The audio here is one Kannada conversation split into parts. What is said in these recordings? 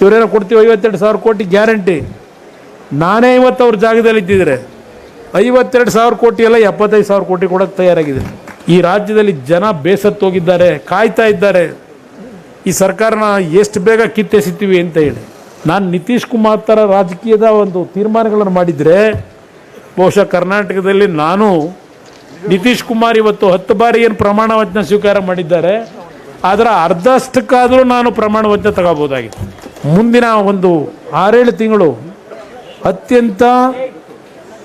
ಇವರೇನೋ ಕೊಡ್ತೀವಿ, ಐವತ್ತೆರಡು ಸಾವಿರ ಕೋಟಿ ಗ್ಯಾರಂಟಿ. ನಾನೇ ಇವತ್ತು ಅವ್ರ ಜಾಗದಲ್ಲಿ ಇದ್ದಿದ್ರೆ ಐವತ್ತೆರಡು ಸಾವಿರ ಕೋಟಿ ಎಲ್ಲ ಎಪ್ಪತ್ತೈದು ಸಾವಿರ ಕೋಟಿ ಕೊಡೋಕ್ಕೆ ತಯಾರಾಗಿದೆ. ಈ ರಾಜ್ಯದಲ್ಲಿ ಜನ ಬೇಸತ್ತೋಗಿದ್ದಾರೆ ಕಾಯ್ತಾ ಇದ್ದಾರೆ. ಈ ಸರ್ಕಾರನ ಎಷ್ಟು ಬೇಗ ಕಿತ್ತೆಸಿತೀವಿ ಅಂತ ಹೇಳಿ. ನಾನು ನಿತೀಶ್ ಕುಮಾರ್ ಥರ ರಾಜಕೀಯದ ಒಂದು ತೀರ್ಮಾನಗಳನ್ನು ಮಾಡಿದರೆ, ಬಹುಶಃ ಕರ್ನಾಟಕದಲ್ಲಿ ನಾನು ನಿತೀಶ್ ಕುಮಾರ್ ಇವತ್ತು ಹತ್ತು ಬಾರಿ ಏನು ಪ್ರಮಾಣ ವಚನ ಸ್ವೀಕಾರ ಮಾಡಿದ್ದಾರೆ, ಅದರ ಅರ್ಧಷ್ಟಕ್ಕಾದರೂ ನಾನು ಪ್ರಮಾಣ ವಚನ ತಗೋಬೋದಾಗಿತ್ತು ಮುಂದಿನ ಒಂದು ಆರೇಳು ತಿಂಗಳು ಅತ್ಯಂತ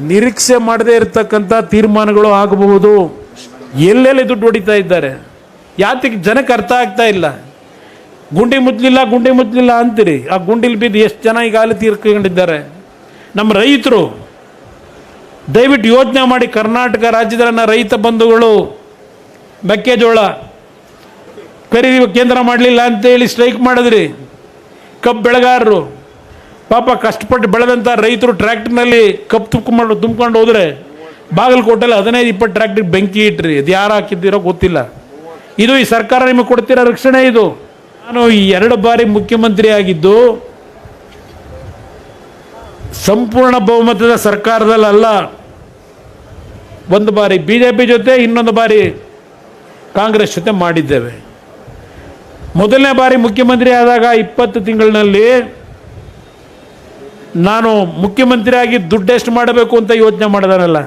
ನಿರೀಕ್ಷೆ ಮಾಡದೇ ಇರತಕ್ಕಂಥ ತೀರ್ಮಾನಗಳು ಆಗಬಹುದು. ಎಲ್ಲೆಲ್ಲಿ ದುಡ್ಡು ಹೊಡಿತಾ ಇದ್ದಾರೆ? ಯಾತಕ್ಕೆ ಜನಕ್ಕೆ ಅರ್ಥ ಆಗ್ತಾ ಇಲ್ಲ. ಗುಂಡಿ ಮುಚ್ಚಲಿಲ್ಲ ಗುಂಡಿ ಮುಚ್ಚಲಿಲ್ಲ ಅಂತೀರಿ. ಆ ಗುಂಡಿಲಿ ಬಿದ್ದು ಎಷ್ಟು ಜನ ಈಗಾಗಲೇ ತೀರ್ಕೊಂಡಿದ್ದಾರೆ ನಮ್ಮ ರೈತರು, ದಯವಿಟ್ಟು ಯೋಚನೆ ಮಾಡಿ ಕರ್ನಾಟಕ ರಾಜ್ಯದ ರೈತ ಬಂಧುಗಳು, ಮೆಕ್ಕೆಜೋಳ ಖರೀದಿ ಕೇಂದ್ರ ಮಾಡಲಿಲ್ಲ ಅಂತೇಳಿ ಸ್ಟ್ರೈಕ್ ಮಾಡಿದ್ರಿ. ಕಬ್ಬು ಬೆಳೆಗಾರರು ಪಾಪ ಕಷ್ಟಪಟ್ಟು ಬೆಳೆದಂಥ ರೈತರು ಟ್ರ್ಯಾಕ್ಟರ್ನಲ್ಲಿ ಕಬ್ಬು ತುಂಬಿಕೊಂಡು ತುಂಬ್ಕೊಂಡು ಹೋದರೆ ಬಾಗಲಕೋಟೆಲ್ಲಿ ಹದಿನೈದು, ಇಪ್ಪತ್ತು ಟ್ರ್ಯಾಕ್ಟ್ರಿಗೆ ಬೆಂಕಿ ಇಟ್ರಿ. ಅದು ಯಾರು ಹಾಕಿದ್ದೀರೋ ಗೊತ್ತಿಲ್ಲ. ಇದು ಈ ಸರ್ಕಾರ ನಿಮಗೆ ಕೊಡ್ತಿರೋ ರಕ್ಷಣೆ ಇದು. ನಾನು ಈ ಎರಡು ಬಾರಿ ಮುಖ್ಯಮಂತ್ರಿ ಆಗಿದ್ದು ಸಂಪೂರ್ಣ ಬಹುಮತದ ಸರ್ಕಾರದಲ್ಲ ಒಂದು ಬಾರಿ ಬಿ ಜೆ ಪಿ ಜೊತೆ, ಇನ್ನೊಂದು ಬಾರಿ ಕಾಂಗ್ರೆಸ್ ಜೊತೆ ಮಾಡಿದ್ದೇವೆ. ಮೊದಲನೇ ಬಾರಿ ಮುಖ್ಯಮಂತ್ರಿ ಆದಾಗ ಇಪ್ಪತ್ತು ತಿಂಗಳಿನಲ್ಲಿ ನಾನು ಮುಖ್ಯಮಂತ್ರಿಯಾಗಿ ದುಡ್ಡೆಷ್ಟು ಮಾಡಬೇಕು ಅಂತ ಯೋಚನೆ ಮಾಡಿದಾನಲ್ಲ.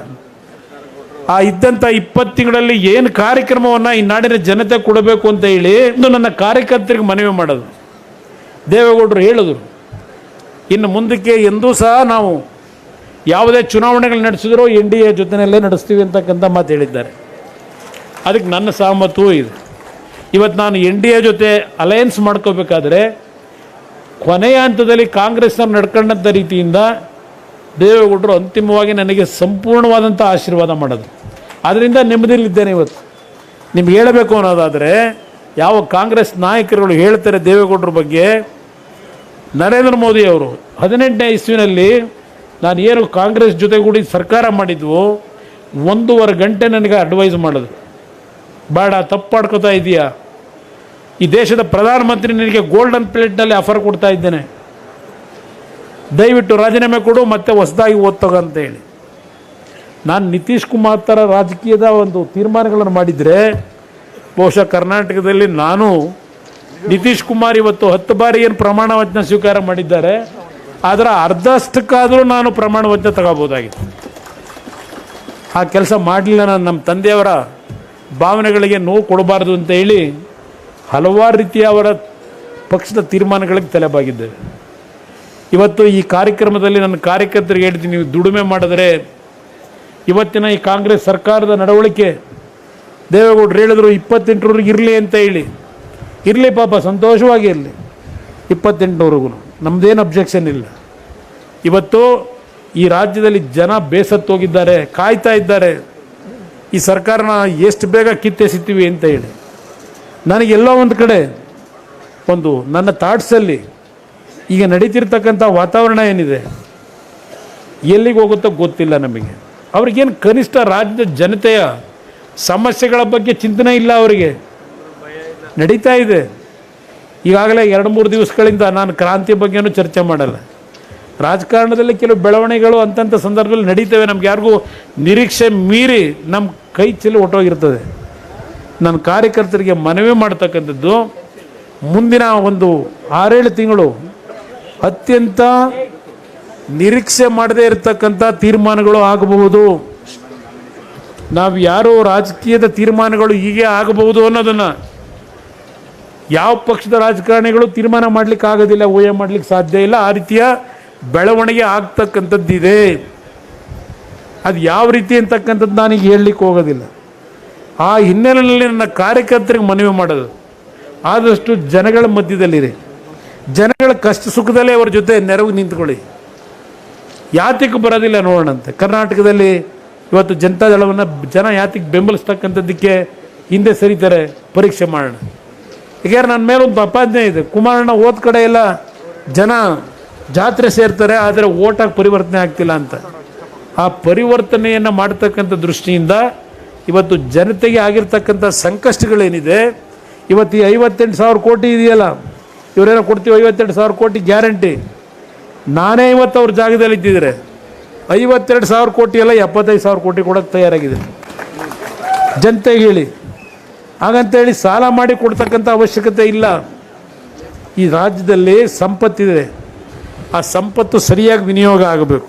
ಆ ಇದ್ದಂಥ ಇಪ್ಪತ್ತು ತಿಂಗಳಲ್ಲಿ ಏನು ಕಾರ್ಯಕ್ರಮವನ್ನು ಈ ನಾಡಿನ ಜನತೆ ಕೊಡಬೇಕು ಅಂತ ಹೇಳಿ ಇಂದು ನನ್ನ ಕಾರ್ಯಕರ್ತರಿಗೆ ಮನವಿ ಮಾಡೋದು. ದೇವೇಗೌಡರು ಹೇಳಿದ್ರು. ಇನ್ನು ಮುಂದಕ್ಕೆ ಎಂದೂ ಸಹ ನಾವು ಯಾವುದೇ ಚುನಾವಣೆಗಳು ನಡೆಸಿದ್ರು ಎನ್ ಡಿ ಎ ಜೊತೆಯಲ್ಲೇ ನಡೆಸ್ತೀವಿ ಅಂತಕ್ಕಂಥ ಮಾತು ಹೇಳಿದ್ದಾರೆ. ಅದಕ್ಕೆ ನನ್ನ ಸಹಮತವೂ ಇದೆ. ಇವತ್ತು ನಾನು ಎನ್ ಡಿ ಎ ಜೊತೆ ಅಲಯನ್ಸ್ ಮಾಡ್ಕೋಬೇಕಾದ್ರೆ ಕೊನೆಯ ಹಂತದಲ್ಲಿ ಕಾಂಗ್ರೆಸ್ನವ್ರು ನಡ್ಕೊಂಡಂಥ ರೀತಿಯಿಂದ ದೇವೇಗೌಡರು ಅಂತಿಮವಾಗಿ ನನಗೆ ಸಂಪೂರ್ಣವಾದಂಥ ಆಶೀರ್ವಾದ ಮಾಡೋದು ಅದರಿಂದ ನೆಮ್ಮದಿಲಿದ್ದೇನೆ ಇವತ್ತು. ನಿಮ್ಗೆ ಹೇಳಬೇಕು ಅನ್ನೋದಾದರೆ ಯಾವ ಕಾಂಗ್ರೆಸ್ ನಾಯಕರುಗಳು ಹೇಳ್ತಾರೆ ದೇವೇಗೌಡರ ಬಗ್ಗೆ, ನರೇಂದ್ರ ಮೋದಿ ಅವರು ಹದಿನೆಂಟನೇ ಇಸ್ವಿನಲ್ಲಿ ನಾನು ಏನು ಕಾಂಗ್ರೆಸ್ ಜೊತೆಗೂಡಿ ಸರ್ಕಾರ ಮಾಡಿದ್ವು, ಒಂದೂವರೆ ಗಂಟೆ ನನಗೆ ಅಡ್ವೈಸ್ ಮಾಡಿದ್ರು. ಬೇಡ ತಪ್ಪು ಇದೀಯಾ? ಈ ದೇಶದ ಪ್ರಧಾನಮಂತ್ರಿ ನಿನಗೆ ಗೋಲ್ಡನ್ ಪ್ಲೇಟ್ನಲ್ಲಿ ಆಫರ್ ಕೊಡ್ತಾ ಇದ್ದೇನೆ. ದಯವಿಟ್ಟು ರಾಜೀನಾಮೆ ಕೊಡು, ಮತ್ತೆ ಹೊಸದಾಗಿ ಓದ್ತೋಗ ಅಂತ ಹೇಳಿ. ನಾನು ನಿತೀಶ್ ಕುಮಾರ್ ಥರ ರಾಜಕೀಯದ ಒಂದು ತೀರ್ಮಾನಗಳನ್ನು ಮಾಡಿದರೆ, ಬಹುಶಃ ಕರ್ನಾಟಕದಲ್ಲಿ ನಾನು ನಿತೀಶ್ ಕುಮಾರ್ ಇವತ್ತು ಹತ್ತು ಬಾರಿ ಏನು ಪ್ರಮಾಣ ವಚನ ಸ್ವೀಕಾರ ಮಾಡಿದ್ದಾರೆ ಅದರ ಅರ್ಧಷ್ಟಕ್ಕಾದರೂ ನಾನು ಪ್ರಮಾಣ ವಚನ ತಗೋಬೋದಾಗಿತ್ತು ಆ ಕೆಲಸ ಮಾಡಲಿಲ್ಲ ನಾನು, ನಮ್ಮ ತಂದೆಯವರ ಭಾವನೆಗಳಿಗೆ ನೋವು ಕೊಡಬಾರ್ದು ಅಂತ ಹೇಳಿ ಹಲವಾರು ರೀತಿಯ ಅವರ ಪಕ್ಷದ ತೀರ್ಮಾನಗಳಿಗೆ ತಲೆಬಾಗಿದ್ದೇವೆ ಇವತ್ತು ಈ ಕಾರ್ಯಕ್ರಮದಲ್ಲಿ ನನ್ನ ಕಾರ್ಯಕರ್ತರಿಗೆ ಹೇಳ್ತೀನಿ, ನೀವು ದುಡಿಮೆ ಮಾಡಿದರೆ ಇವತ್ತಿನ ಈ ಕಾಂಗ್ರೆಸ್ ಸರ್ಕಾರದ ನಡವಳಿಕೆ ದೇವೇಗೌಡರು ಹೇಳಿದ್ರು, ಇಪ್ಪತ್ತೆಂಟರವರೆಗೆ ಇರಲಿ ಅಂತ ಹೇಳಿ. ಇರಲಿ ಪಾಪ, ಸಂತೋಷವಾಗಿ ಇರಲಿ. ಇಪ್ಪತ್ತೆಂಟುವರೆಗೂ ನಮ್ಮದೇನು ಅಬ್ಜೆಕ್ಷನ್ ಇಲ್ಲ. ಇವತ್ತು ಈ ರಾಜ್ಯದಲ್ಲಿ ಜನ ಬೇಸತ್ತೋಗಿದ್ದಾರೆ, ಕಾಯ್ತಾ ಇದ್ದಾರೆ. ಈ ಸರ್ಕಾರನ ಎಷ್ಟು ಬೇಗ ಕಿತ್ತೆಸಿತೀವಿ ಅಂತ ಹೇಳಿ. ನನಗೆಲ್ಲೋ ಒಂದು ಕಡೆ ಒಂದು ನನ್ನ ಥಾಟ್ಸಲ್ಲಿ ಈಗ ನಡೀತಿರ್ತಕ್ಕಂಥ ವಾತಾವರಣ ಏನಿದೆ, ಎಲ್ಲಿಗೆ ಹೋಗುತ್ತೋ ಗೊತ್ತಿಲ್ಲ ನಮಗೆ. ಅವ್ರಿಗೇನು ಕನಿಷ್ಠ ರಾಜ್ಯದ ಜನತೆಯ ಸಮಸ್ಯೆಗಳ ಬಗ್ಗೆ ಚಿಂತನೆ ಇಲ್ಲ ಅವರಿಗೆ. ನಡೀತಾ ಇದೆ. ಈಗಾಗಲೇ ಎರಡು ಮೂರು ದಿವಸಗಳಿಂದ ನಾನು ಕ್ರಾಂತಿ ಬಗ್ಗೆನೂ ಚರ್ಚೆ ಮಾಡಲ್ಲ. ರಾಜಕಾರಣದಲ್ಲಿ ಕೆಲವು ಬೆಳವಣಿಗೆಗಳು ಅಂತಂಥ ಸಂದರ್ಭದಲ್ಲಿ ನಡೀತವೆ. ನಮ್ಗೆ ಯಾರಿಗೂ ನಿರೀಕ್ಷೆ ಮೀರಿ ನಮ್ಮ ಕೈ ಚೆಲ್ಲಿ ಹೊಟ್ಟೋಗಿರ್ತದೆ ನನ್ನ ಕಾರ್ಯಕರ್ತರಿಗೆ ಮನವಿ ಮಾಡ್ತಕ್ಕಂಥದ್ದು ಮುಂದಿನ ಒಂದು ಆರೇಳು ತಿಂಗಳು ಅತ್ಯಂತ ನಿರೀಕ್ಷೆ ಮಾಡದೇ ಇರತಕ್ಕಂಥ ತೀರ್ಮಾನಗಳು ಆಗಬಹುದು. ನಾವು ಯಾರೋ ರಾಜಕೀಯದ ತೀರ್ಮಾನಗಳು ಹೀಗೆ ಆಗಬಹುದು ಅನ್ನೋದನ್ನು ಯಾವ ಪಕ್ಷದ ರಾಜಕಾರಣಿಗಳು ತೀರ್ಮಾನ ಮಾಡಲಿಕ್ಕೆ ಆಗೋದಿಲ್ಲ, ಊಹೆ ಮಾಡಲಿಕ್ಕೆ ಸಾಧ್ಯ ಇಲ್ಲ. ಆ ರೀತಿಯ ಬೆಳವಣಿಗೆ ಆಗ್ತಕ್ಕಂಥದ್ದಿದೆ. ಅದು ಯಾವ ರೀತಿ ಅಂತಕ್ಕಂಥದ್ದು ನಾನೀಗ ಹೇಳಲಿಕ್ಕೆ ಹೋಗೋದಿಲ್ಲ. ಆ ಹಿನ್ನೆಲೆಯಲ್ಲಿ ನನ್ನ ಕಾರ್ಯಕರ್ತರಿಗೆ ಮನವಿ ಮಾಡೋದು. ಆದಷ್ಟು ಜನಗಳ ಮಧ್ಯದಲ್ಲಿರಿ. ಜನಗಳ ಕಷ್ಟ ಸುಖದಲ್ಲೇ ಅವ್ರ ಜೊತೆ ನೆರವು ನಿಂತ್ಕೊಳ್ಳಿ. ಯಾತಕ್ಕೆ ಬರೋದಿಲ್ಲ ನೋಡೋಣಂತೆ. ಕರ್ನಾಟಕದಲ್ಲಿ ಇವತ್ತು ಜನತಾ ದಳವನ್ನು ಜನ ಯಾತಕ್ಕೆ ಬೆಂಬಲಿಸ್ತಕ್ಕಂಥದ್ದಕ್ಕೆ ಹಿಂದೆ ಸರಿತಾರೆ ಪರೀಕ್ಷೆ ಮಾಡೋಣ. ಯಾಕೆಂದ್ರೆ ನನ್ನ ಮೇಲೆ ಒಂದು ಅಪಾಜ್ಞೆ ಇದೆ. ಕುಮಾರಣ್ಣ ಓದ್ ಕಡೆ ಎಲ್ಲ ಜನ ಜಾತ್ರೆ ಸೇರ್ತಾರೆ, ಆದರೆ ಓಟಾಗಿ ಪರಿವರ್ತನೆ ಆಗ್ತಿಲ್ಲ ಅಂತ. ಆ ಪರಿವರ್ತನೆಯನ್ನು ಮಾಡ್ತಕ್ಕಂಥ ದೃಷ್ಟಿಯಿಂದ ಇವತ್ತು ಜನತೆಗೆ ಆಗಿರ್ತಕ್ಕಂಥ ಸಂಕಷ್ಟಗಳೇನಿದೆ? ಇವತ್ತು ಈ ಐವತ್ತೆಂಟು ಸಾವಿರ ಕೋಟಿ ಇದೆಯಲ್ಲ? ಇವರೇನೋ ಕೊಡ್ತೀವಿ ಐವತ್ತೆಂಟು ಸಾವಿರ ಕೋಟಿ ಗ್ಯಾರಂಟಿ. ನಾನೇ ಇವತ್ತು ಅವ್ರ ಜಾಗದಲ್ಲಿ ಇದ್ದಿದ್ರೆ ಐವತ್ತೆರಡು ಸಾವಿರ ಕೋಟಿ ಎಲ್ಲ ಎಪ್ಪತ್ತೈದು ಸಾವಿರ ಕೋಟಿ ಕೊಡೋಕ್ಕೆ ತಯಾರಾಗಿದೆ. ಜನತೆಗೆ ಹೇಳಿ. ಹಾಗಂತೇಳಿ ಸಾಲ ಮಾಡಿ ಕೊಡ್ತಕ್ಕಂಥ ಅವಶ್ಯಕತೆ ಇಲ್ಲ. ಈ ರಾಜ್ಯದಲ್ಲಿ ಸಂಪತ್ತಿದೆ. ಆ ಸಂಪತ್ತು ಸರಿಯಾಗಿ ವಿನಿಯೋಗ ಆಗಬೇಕು.